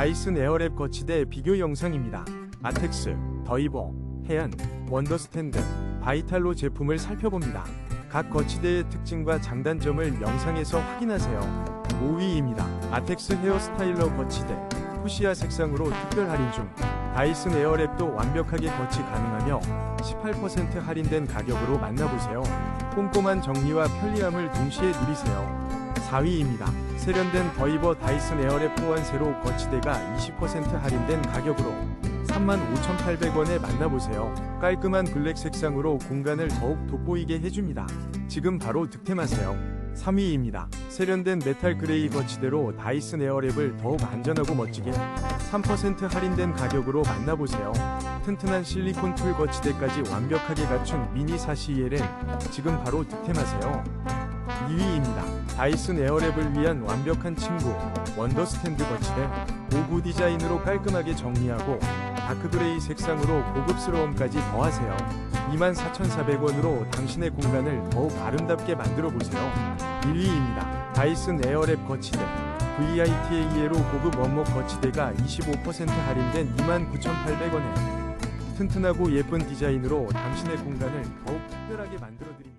다이슨 에어랩 거치대 비교 영상입니다. 아텍스, 더이버, 해안, 원더스탠드, 바이탈로 제품을 살펴봅니다. 각 거치대의 특징과 장단점을 영상에서 확인하세요. 5위입니다. 아텍스 헤어스타일러 거치대. 푸시아 색상으로 특별 할인 중. 다이슨 에어랩도 완벽하게 거치 가능하며 18% 할인된 가격으로 만나보세요. 꼼꼼한 정리와 편리함을 동시에 누리세요. 4위입니다. 세련된 더이버 다이슨 에어랩 호환 세로 거치대가 20% 할인된 가격으로 35,800원에 만나보세요. 깔끔한 블랙 색상으로 공간을 더욱 돋보이게 해줍니다. 지금 바로 득템하세요. 3위입니다. 세련된 메탈 그레이 거치대로 다이슨 에어랩을 더욱 안전하고 멋지게 3% 할인된 가격으로 만나보세요. 튼튼한 실리콘 툴 거치대까지 완벽하게 갖춘 미니 4CEL은 지금 바로 득템하세요. 2위입니다. 다이슨 에어랩을 위한 완벽한 친구 원더스탠드 거치대 오구 디자인으로 깔끔하게 정리하고 다크그레이 색상으로 고급스러움까지 더하세요. 24,400원으로 당신의 공간을 더욱 아름답게 만들어 보세요. 1위입니다. 다이슨 에어랩 거치대 VITAE로 고급 원목 거치대가 25% 할인된 29,800원에 튼튼하고 예쁜 디자인으로 당신의 공간을 더욱 특별하게 만들어 드립니다.